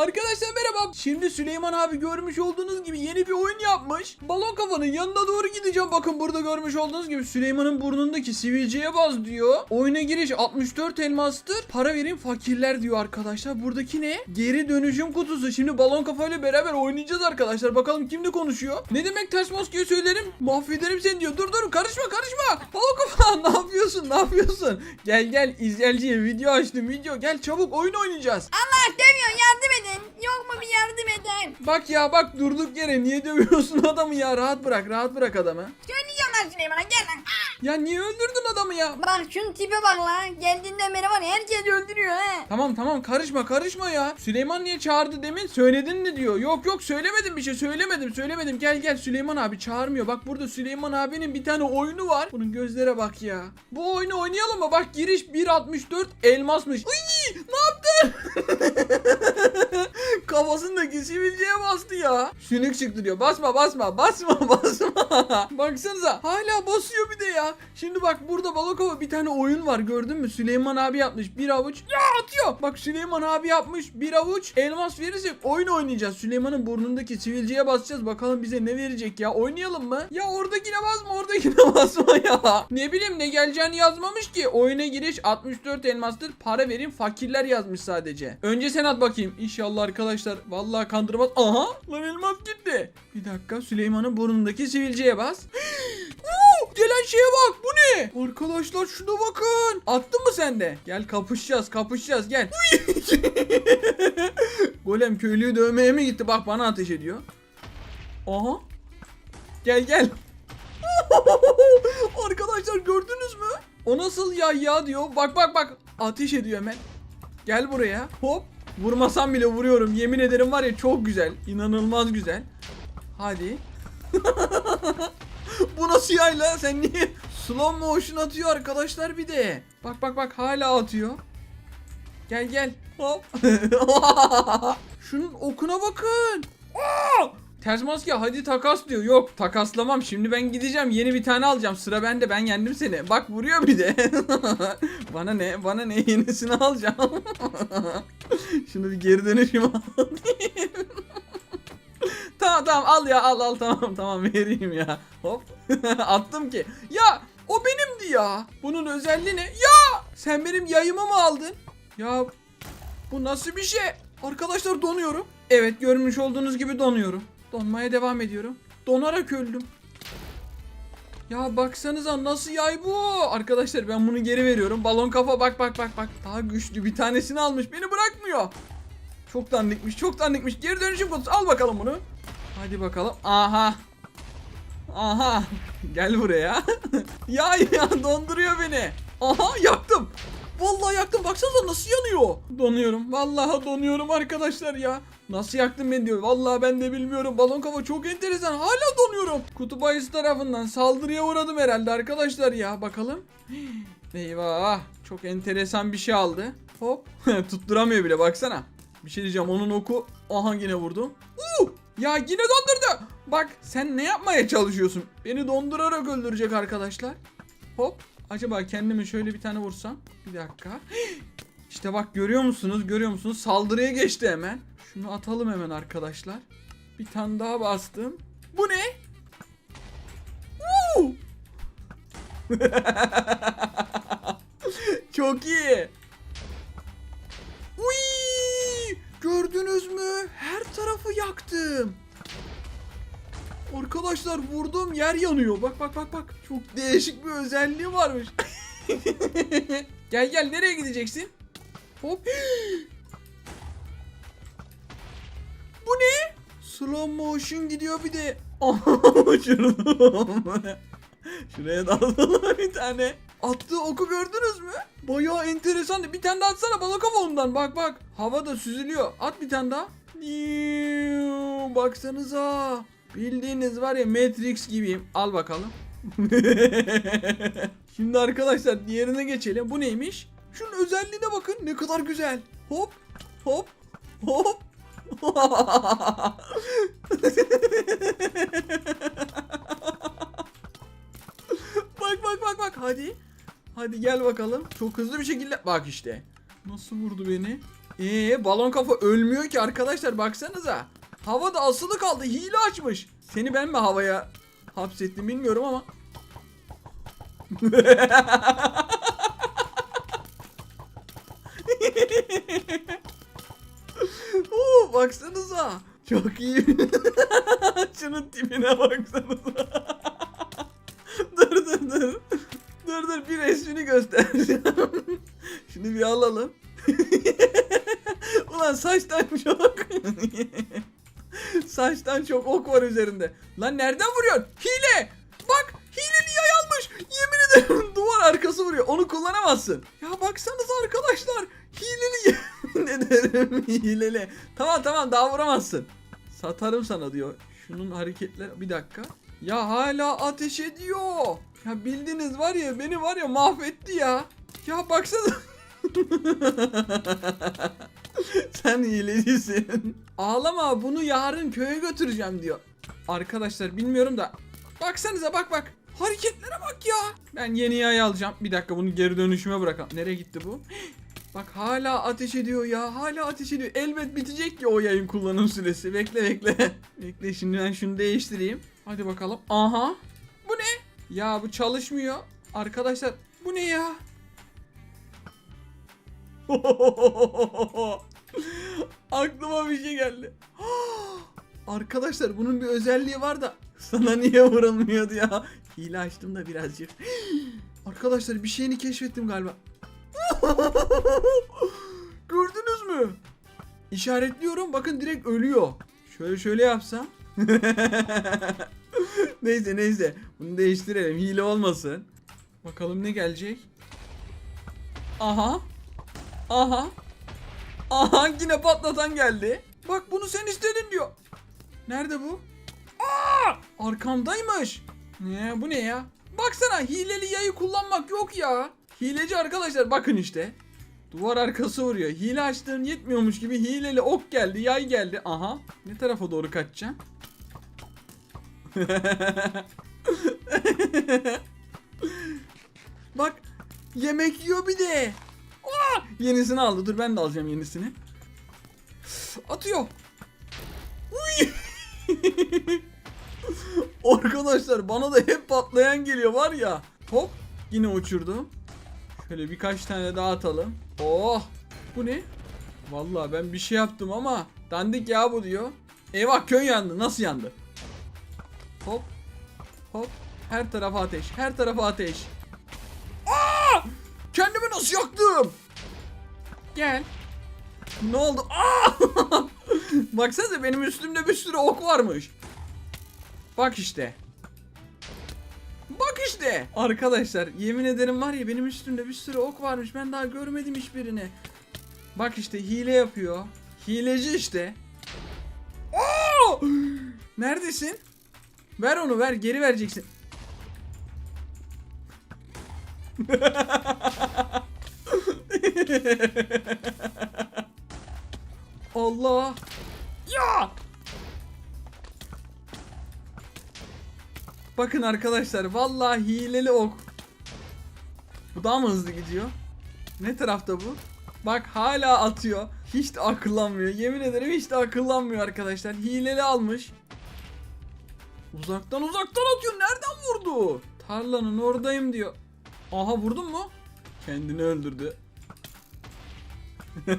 Arkadaşlar merhaba. Şimdi Süleyman abi görmüş olduğunuz gibi yeni bir oyun yapmış. Balon kafanın yanına doğru gideceğim. Bakın burada görmüş olduğunuz gibi Süleyman'ın burnundaki sivilceye baz diyor. Oyuna giriş 64 elmastır. Para verin fakirler diyor arkadaşlar. Buradaki ne? Geri dönüşüm kutusu. Şimdi balon kafayla beraber oynayacağız arkadaşlar. Bakalım kimle konuşuyor? Ne demek ters maskeyi söylerim? Mahvederim seni diyor. Dur dur karışma karışma. Balon kafa ne yapıyorsun? Ne yapıyorsun? Gel gel izleyiciye video açtım video. Gel çabuk oyun oynayacağız. Allah demiyor yardım edin. Yok mu bir yardım eden? Bak ya bak durduk yere niye dövüyorsun adamı ya rahat bırak rahat bırak adamı. Söyleyeceğim lan Süleyman'a gel lan. Ya niye öldürdün adamı ya? Bak şunun tipe bak lan. Geldiğinden beri var ya herkes öldürüyor he. Tamam tamam karışma karışma ya. Süleyman niye çağırdı demin söyledin mi diyor. Yok yok söylemedim bir şey söylemedim söylemedim. Gel gel Süleyman abi çağırmıyor. Bak burada Süleyman abinin bir tane oyunu var. Bunun gözlere bak ya. Bu oyunu oynayalım mı? Bak giriş 1.64 elmasmış. Uy, ne yaptın? Kafasındaki sivilceye bastı ya. Sünük çıktı diyor. Basma basma basma basma. Baksanıza hala basıyor bir de ya. Şimdi bak burada Balokova bir tane oyun var gördün mü? Süleyman abi yapmış bir avuç. Ya atıyor. Bak Süleyman abi yapmış bir avuç elmas verirsek oyun oynayacağız. Süleyman'ın burnundaki sivilceye basacağız. Bakalım bize ne verecek ya. Oynayalım mı? Ya oradakine basma oradakine basma ya. Ne bileyim ne geleceğini yazmamış ki. Oyuna giriş 64 elmastır. Para verin fakirler yazmış sadece. Önce sen at bakayım. İnşallah arkadaşlar. Vallahi kandırmaz. Aha lan elmas gitti. Bir dakika Süleyman'ın burnundaki sivilceye bas. Oo, gelen şeye bak bu ne? Arkadaşlar şuna bakın. Attın mı sen de? Gel kapışacağız kapışacağız gel. Golem köylüyü dövmeye mi gitti? Bak bana ateş ediyor. Aha. Gel gel. Arkadaşlar gördünüz mü? O nasıl ya ya diyor. Bak bak bak. Ateş ediyor hemen. Gel buraya. Hop. Vurmasam bile vuruyorum. Yemin ederim var ya çok güzel. İnanılmaz güzel. Hadi. Bu nasıl yayla? Sen niye slow motion atıyor arkadaşlar bir de. Bak bak bak hala atıyor. Gel gel. Hop. Şunun okuna bakın. Aa! Ters maske hadi takas diyor. Yok takaslamam. Şimdi ben gideceğim. Yeni bir tane alacağım. Sıra bende. Ben yendim seni. Bak vuruyor bir de. bana ne? Bana ne? Yenisini alacağım. Şunu bir geri dönüşüm al. tamam tamam al ya al al tamam tamam vereyim ya. Hop. Attım ki. Ya o benimdi ya. Bunun özelliği ne? Ya sen benim yayımı mı aldın? Ya bu nasıl bir şey? Arkadaşlar donuyorum. Evet görmüş olduğunuz gibi donuyorum. Donmaya devam ediyorum. Donarak öldüm. Ya baksanıza nasıl yay bu? Arkadaşlar ben bunu geri veriyorum. Balon kafa bak bak bak bak. Daha güçlü bir tanesini almış. Beni bırakmıyor. Çok dandikmiş çok dandikmiş. Geri dönüşüm kutusu al bakalım bunu. Hadi bakalım. Aha. Aha. Gel buraya. ya ya donduruyor beni. Aha yaktım. Vallahi yaktım. Baksanıza nasıl yanıyor. Donuyorum. Vallahi donuyorum arkadaşlar ya. Nasıl yaktın beni diyor. Vallahi ben de bilmiyorum. Balon kafa çok enteresan. Hala donuyorum. Kutup ayısı tarafından saldırıya uğradım herhalde arkadaşlar ya. Bakalım. Eyvah. Çok enteresan bir şey aldı. Hop. Tutturamıyor bile baksana. Bir şey diyeceğim onun oku. Aha yine vurdum. Uh! Ya yine dondurdu. Bak sen ne yapmaya çalışıyorsun? Beni dondurarak öldürecek arkadaşlar. Hop. Acaba kendime şöyle bir tane vursam. Bir dakika. İşte bak görüyor musunuz? Görüyor musunuz? Saldırıya geçti hemen. Şunu atalım hemen arkadaşlar. Bir tane daha bastım. Bu ne? Çok iyi. Uy! Gördünüz mü? Her tarafı yaktım. Arkadaşlar vurduğum yer yanıyor. Bak bak bak bak. Çok değişik bir özelliği varmış. gel gel nereye gideceksin? Hop. Slow motion gidiyor bir de. Şuraya da atalım bir tane. Attığı oku gördünüz mü? Bayağı enteresan. Bir tane daha atsana balık ondan. Bak bak. Havada süzülüyor. At bir tane daha. Baksanıza. Bildiğiniz var ya Matrix gibiyim. Al bakalım. Şimdi arkadaşlar diğerine geçelim. Bu neymiş? Şunun özelliğine bakın. Ne kadar güzel. Hop. Hop. Hop. Bak bak bak bak hadi. Hadi gel bakalım. Çok hızlı bir şekilde bak işte. Nasıl vurdu beni? Ee balon kafa ölmüyor ki arkadaşlar baksanıza. Havada asılı kaldı hile açmış. Seni ben mi havaya hapsettim bilmiyorum ama. baksanıza. Çok iyi. Şunun tipine baksanıza. dur dur dur. Dur dur bir resmini göstereceğim. Şunu bir alalım. Ulan saçtan çok. saçtan çok ok var üzerinde. Lan nereden vuruyorsun? Hile! Bak hileli yay almış. Yemin ederim duvar arkası vuruyor. Onu kullanamazsın. Ya baksanıza arkadaşlar. Yemin ederim hileli. Tamam tamam daha vuramazsın. Satarım sana diyor. Şunun hareketleri bir dakika. Ya hala ateş ediyor. Ya bildiğiniz var ya beni var ya mahvetti ya. Ya baksana. Sen hilecisin. Ağlama bunu yarın köye götüreceğim diyor. Arkadaşlar bilmiyorum da. Baksanıza bak bak. Hareketlere bak ya. Ben yeni yay alacağım. Bir dakika bunu geri dönüşüme bırakalım. Nereye gitti bu? Bak hala ateş ediyor ya. Hala ateş ediyor. Elbet bitecek ki o yayın kullanım süresi. Bekle bekle. bekle şimdi ben şunu değiştireyim. Hadi bakalım. Aha. Bu ne? Ya bu çalışmıyor. Arkadaşlar bu ne ya? Aklıma bir şey geldi. Arkadaşlar bunun bir özelliği var da sana niye vurulmuyordu ya? Hile açtım da birazcık. Arkadaşlar bir şeyini keşfettim galiba. Gördünüz mü? İşaretliyorum bakın direkt ölüyor. Şöyle şöyle yapsam. neyse neyse bunu değiştirelim hile olmasın. Bakalım ne gelecek. Aha. Aha. Aha yine patlatan geldi. Bak bunu sen istedin diyor. Nerede bu? Aa! Arkamdaymış. Ne bu ne ya? Baksana hileli yayı kullanmak yok ya. Hileci arkadaşlar bakın işte. Duvar arkası vuruyor. Hile açtığın yetmiyormuş gibi hileli ok geldi, yay geldi. Aha. Ne tarafa doğru kaçacağım? Bak yemek yiyor bir de. Aa! Yenisini aldı. Dur ben de alacağım yenisini. Atıyor. Uy! Arkadaşlar bana da hep patlayan geliyor var ya. Hop yine uçurdum. Şöyle birkaç tane daha atalım. Oh bu ne? Vallahi ben bir şey yaptım ama dandik ya bu diyor. Eyvah köy yandı. Nasıl yandı? Hop hop her tarafa ateş. Her tarafa ateş. Aa! Kendimi nasıl yaktım? Gel. Ne oldu? Aa! Baksanıza benim üstümde bir sürü ok varmış. Bak işte. İşte. Arkadaşlar yemin ederim var ya benim üstümde bir sürü ok varmış. Ben daha görmedim hiçbirini. Bak işte hile yapıyor. Hileci işte. Oo! Neredesin? Ver onu ver geri vereceksin. Allah. Ya. Bakın arkadaşlar vallahi hileli ok. Bu daha mı hızlı gidiyor? Ne tarafta bu? Bak hala atıyor. Hiç de akıllanmıyor. Yemin ederim hiç de akıllanmıyor arkadaşlar. Hileli almış. Uzaktan uzaktan atıyor. Nereden vurdu? Tarlanın oradayım diyor. Aha vurdun mu? Kendini öldürdü.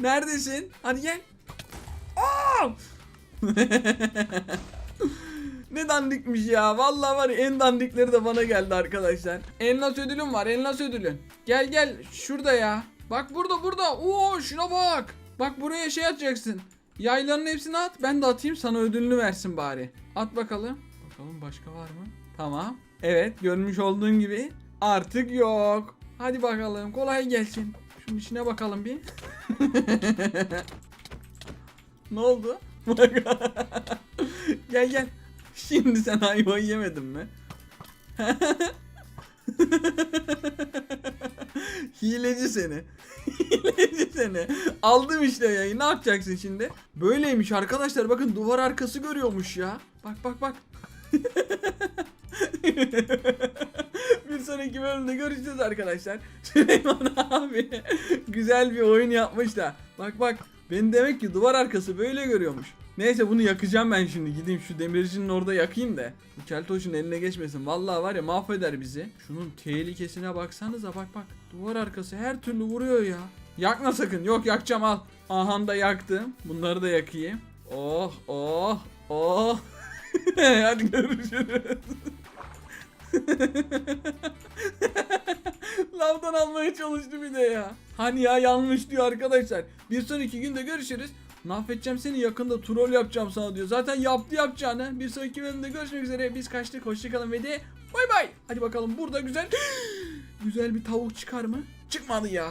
Neredesin? Hadi gel. Aa! ne dandikmiş ya. Vallahi var ya en dandikleri de bana geldi arkadaşlar. Enlas ödülüm var. Enlas ödülün. Gel gel. Şurada ya. Bak burada burada. Oo şuna bak. Bak buraya şey atacaksın. Yayların hepsini at. Ben de atayım sana ödülünü versin bari. At bakalım. Bakalım başka var mı? Tamam. Evet görmüş olduğun gibi artık yok. Hadi bakalım kolay gelsin. Şunun içine bakalım bir. ne oldu? Gel gel. Şimdi sen ayvayı yemedin mi? Hileci seni. Hileci seni. Aldım işte yayı. Ne yapacaksın şimdi? Böyleymiş arkadaşlar. Bakın duvar arkası görüyormuş ya. Bak bak bak. bir sonraki bölümde görüşeceğiz arkadaşlar. Süleyman abi güzel bir oyun yapmış da. Bak bak beni demek ki duvar arkası böyle görüyormuş. Neyse bunu yakacağım ben şimdi. Gideyim şu demircinin orada yakayım da. Bu keltoşun eline geçmesin. Vallahi var ya mahveder bizi. Şunun tehlikesine baksanıza bak bak. Duvar arkası her türlü vuruyor ya. Yakma sakın. Yok yakacağım al. Aha da yaktım. Bunları da yakayım. Oh oh oh. Hadi görüşürüz. Lavdan almaya çalıştı bir de ya. Hani ya yanlış diyor arkadaşlar. Bir sonraki günde görüşürüz. Mahvedeceğim seni yakında troll yapacağım sana diyor. Zaten yaptı yapacağını. Bir sonraki bölümde görüşmek üzere. Biz kaçtık. Hoşçakalın ve de bay bay. Hadi bakalım burada güzel güzel bir tavuk çıkar mı? Çıkmadı ya.